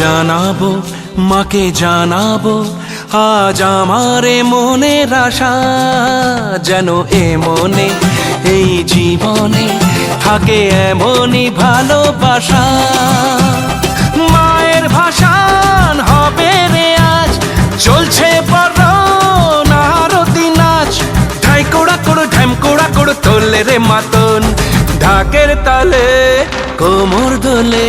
জানাব, মাকে জানাব, আজ আমারে মনের আশা যেন এ মনে, এই জীবনে থাকে এমনই ভালোবাসা। মায়ের ভাষান হবে রে আজ, চলছে তোলে রে মাতন, ঢাকের তালে, কোমর দোলে।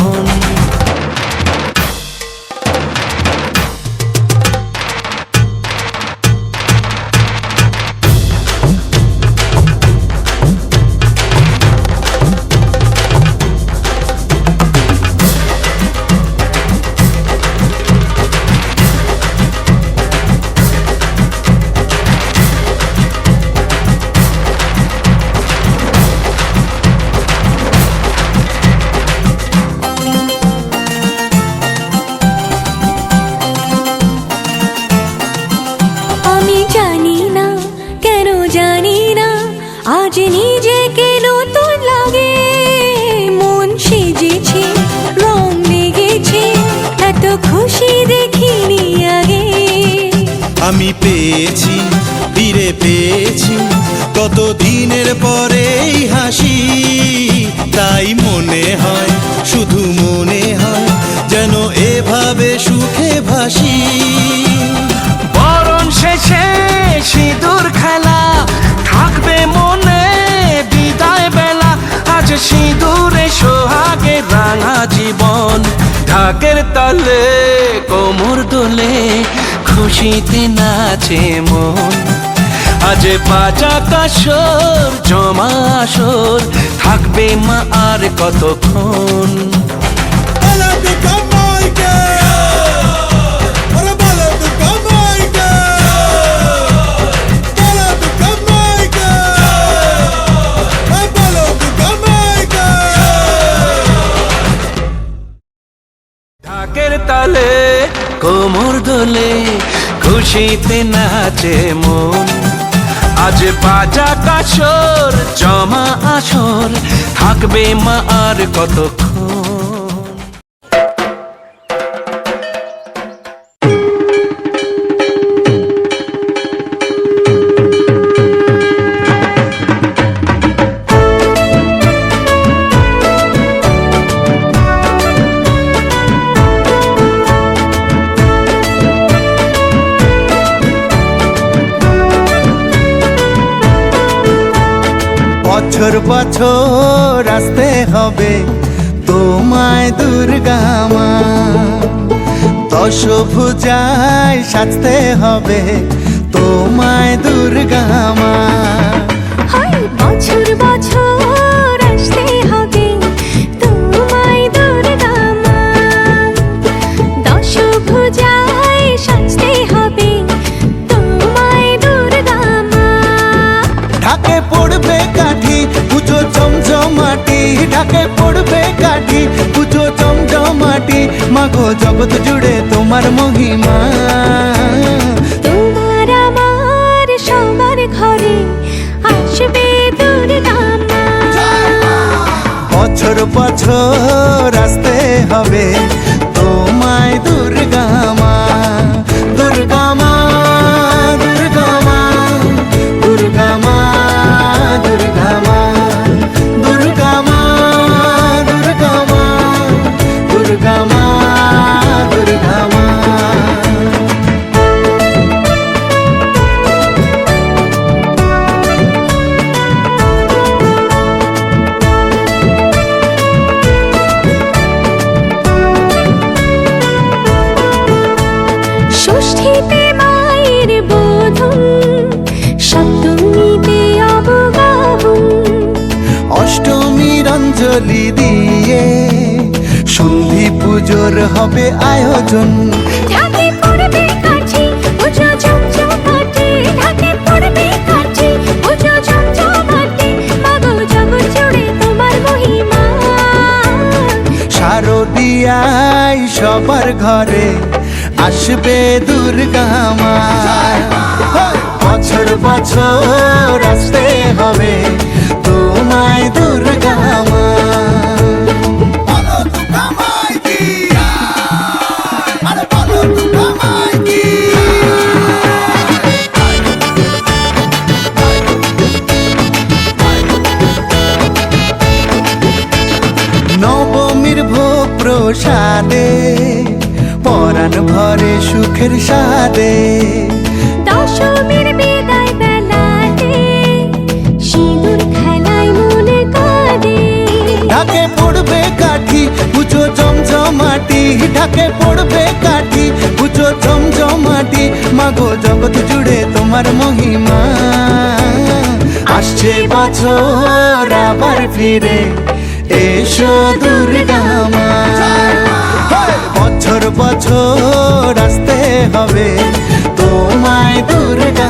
আজ নিজেকে নতুন লাগে। মন সেজেছে রং লেগেছে এত খুশি দেখিনি আগে। আমি পেয়েছি ফিরে পেয়েছি কত দিনের পরেই হাসি। তাই মনে হয় শুধু মনে হয় যেন এভাবে সুখে ভাসি। বরণ শেষে সিঁদুর খেলা থাকবে আজ সিঁদুরে সোহাগে রাঙা জীবন। ঢাকের তালে কোমর দোলে খুশিতে নাচে মন। আজ বাজা কাশোর জমা আসর, থাকবে মা আর কতক্ষণ? তালে কোমর দোলে, খুশিতে নাচে মন। আজ বাজা কাছর জমা আসর থাকবে মা আর কতক্ষণ? বছর বছর আসতে হবে তোমায় দুর্গা মা। দশ ভুজায় সাজতে হবে তোমায় দুর্গা মা। হয় বছর বছর হবে তোমায় দশ ভুজায় সাজতে হবে শাড়ি ঢাকে পড়বে কাঠি পুজো জমজমাটি মাগো জগৎ জুড়ে তোমার মহিমা। তোমার আমার সবার ঘরে আসবে বছর বছর আসতে হবে। হবে আয়োজন। ঢাকে পড়বে কাঠি পুজো জমজমাটে ঢাকে পড়বে কাঠি পুজো জমজমাটে মাগো জগৎ জুড়ে তোমার মহিমা। শারদিয়াই সবার ঘরে আসবে দুর্গা মা। বছর বছর আসতে হবে। সুখের সাদে দশমীর বিদায় বেলাতে সিঁদুর খেলায় মনে কাঁদে। ঢাকে পড়বে কাঠি পুজো জমজমাটি। ঢাকে পড়বে কাঠি পুজো জমজমাটি। মাগো জগৎ জুড়ে তোমার মহিমা। আসছে বছর আবার ফিরে এসো দুর্গা মা বছর বছর আসতে হবে। তোমায় দুর্গা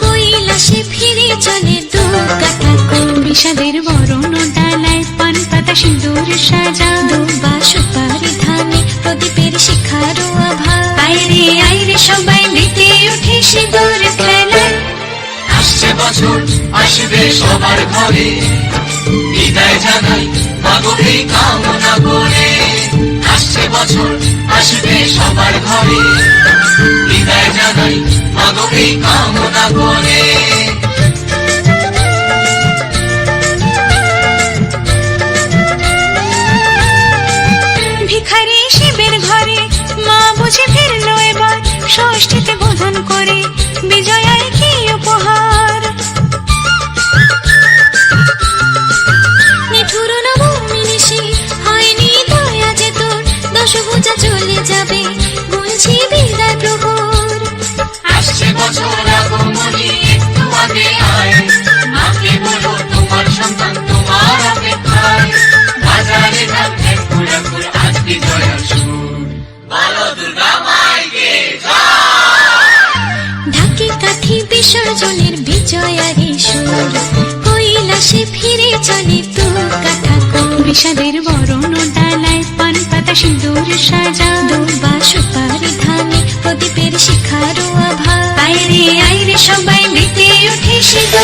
কৈলাসে ফিরে চলে দু কাঠা কোন বিষাদের বরণ ডালায়? পান পাতা সিঁদুর সাজা দুবা সুপারি ধানে প্রদীপের শিখারো আভা আইরে আইরে সবাই মেতে উঠে সিঁদুর আসছে বছর, আসবে সবার ঘরে। বিদায় জানাই মাগকে কামনা করে। আসছে বছর, আসবে সবার ঘরে। ভিখারি শিবের ঘরে মা বুঝে ফিরলো এবার ষষ্ঠীতে বোধন করে। বিসর্জনের বিজয়ারে সুর কৈলাসে ফিরে চলে তু কাঠা বিষাদের বরণ ডালায় পান পাতা সিঁদুর সাজা দুর্বা সুপারি ধামে প্রদীপের শিখারো আভা আইরে আইরে সবাই মেতে উঠে সিঁদুর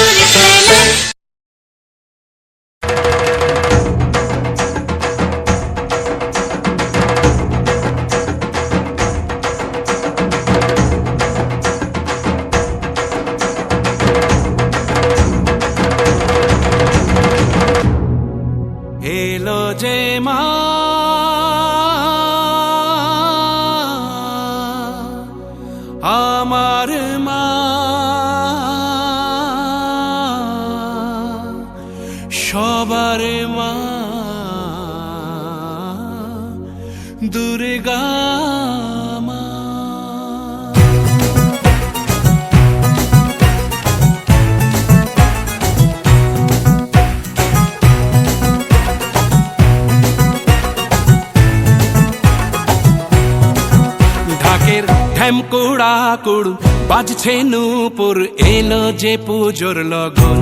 ঢাকের ঢ্যামকুড়া কুড় বাজছে নূপুর এলো যে পুজোর লগন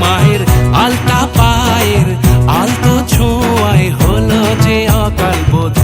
মায়ের আলতা পায়ের আলতো ছোঁয়ায় হলো যে অকাল বোধন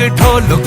ঢাক ঢোলক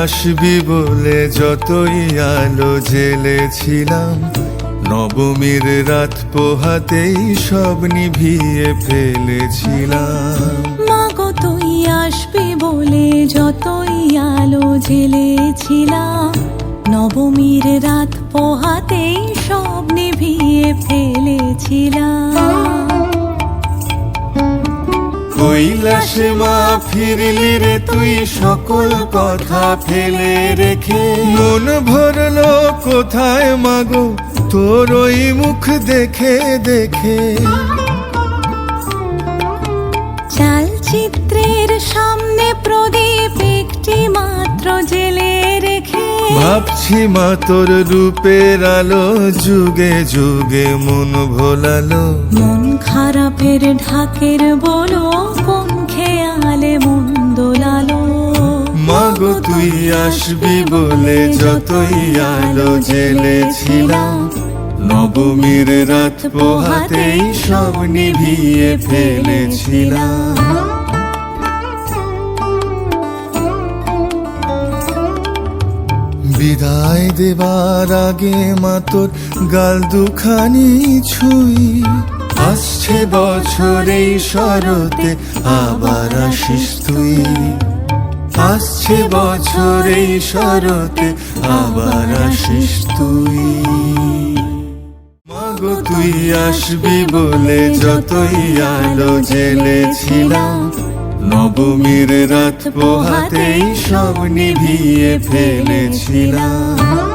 আসবি বলে যতই আলো জেলেছিলাম নবমীর রাত পোহাতেই সব নিভিয়ে ফেলেছিলাম। মাগো, তুই আসবি বলে যতই আলো জেলেছিলাম নবমীর রাত পোহাতেই সব নিভিয়ে ফেলেছিলাম। কৈলাসে মা ফিরলি রে তুই সকল কথা ফেলে রেখে। মন ভরলো কোথায় মাগো তোর ওই মুখ দেখে দেখে। চালচিত্রের সামনে প্রদীপ একটি মাত্র জেলে রেখে। ভাবছি মা তোর রূপের আলো যুগে যুগে মন ভোলালো। মন খারাপের ঢাকের বলো কোন খেয়ালে মন দোলালো? মাগো তুই আসবি বলে যতই আলো জেলেছিলাম নবমীর রাত পোহাতেই সব নিভিয়ে ফেলেছিলাম। বিদায় দেবার আগে মা তোর গাল দুখানি ছুই। আসছে বছরে শরতে, আবার আসিস তুই। আসছে বছরে শরতে, আবার আসিস তুই। মাগো, তুই আসবি বলে যতই আলো জেলেছিলাম নবমীর রাত পোহাতেই সব নিভিয়ে ফেলেছিলাম।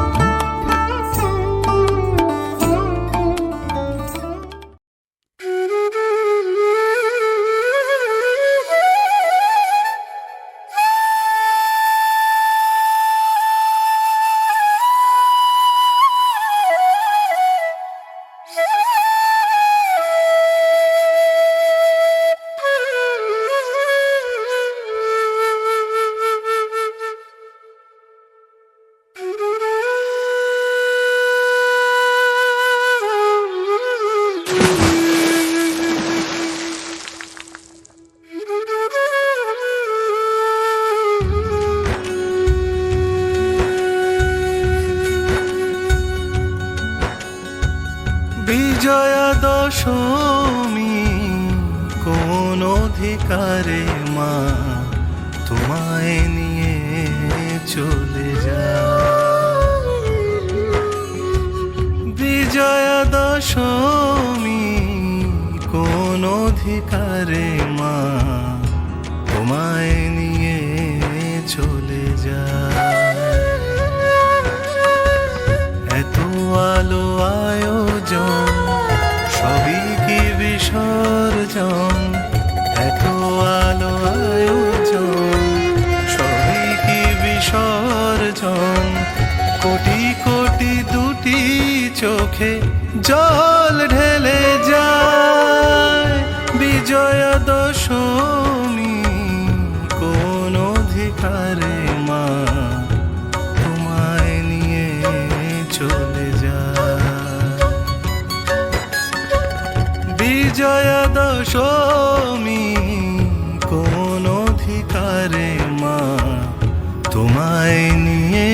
তোমায় নিয়ে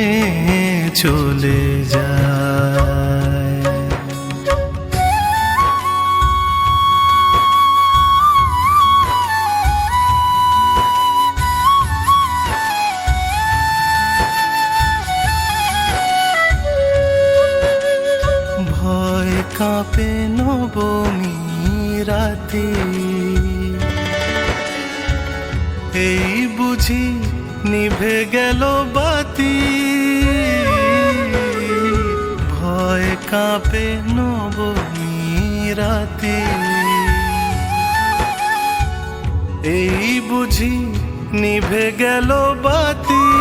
চলে যায়। ভয় কাঁপে নবমী রাতে এই বুঝি নিভে গেল বাতি। ভয় কাঁপে নবমী রাতে এই বুঝি নিভে গেল বাতি।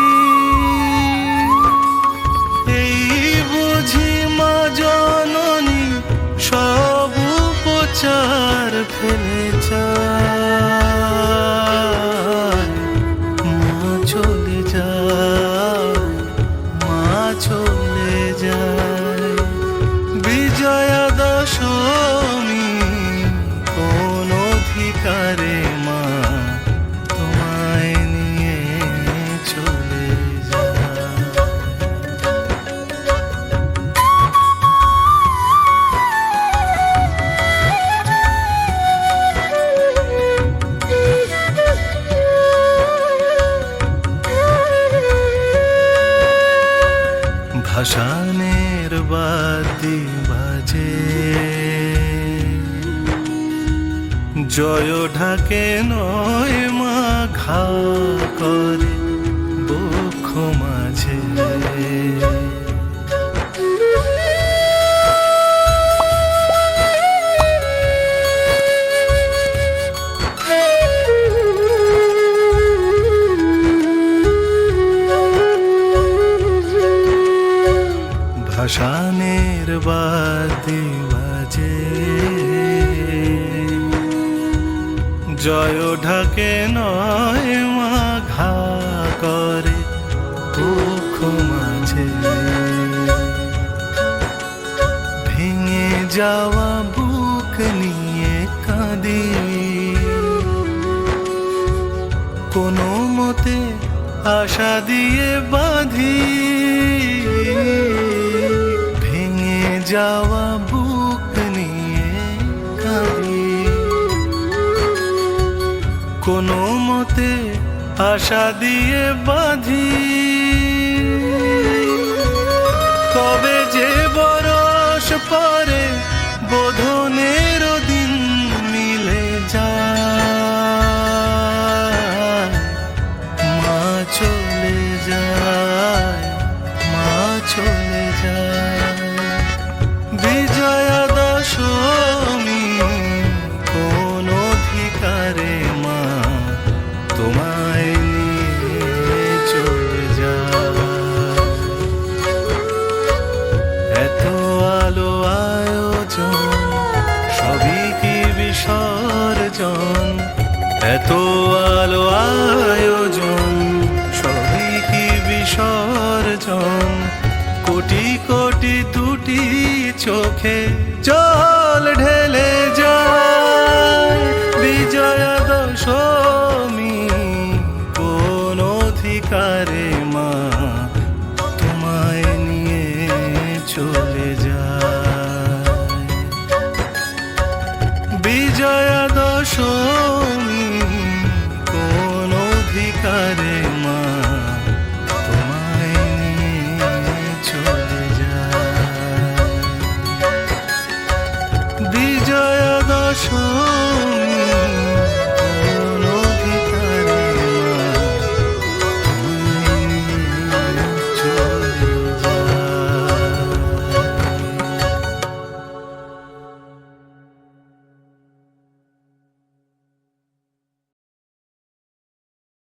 ভাসানের বাতি বাজে। জয় ঢাকে নয় মা ঘা করে। ভাসানের বাদি বাজে জয় ঢাকে নয় মা ঘা করে দুঃখ মাঝে। ভেঙে যাওয়া বুক নিয়ে কাঁদি। কোনো মতে আশা দিয়ে বাঁধি যাওয়া বুক নিয়ে কাঁদি কোনো মতে আশা দিয়ে বাঁধি কবে যে বরস পরে বোধনের দিন মিলে যায় মা চলে যায়, মা চলে যায়। অধিকারে মা তোমায় নিয়ে চলে।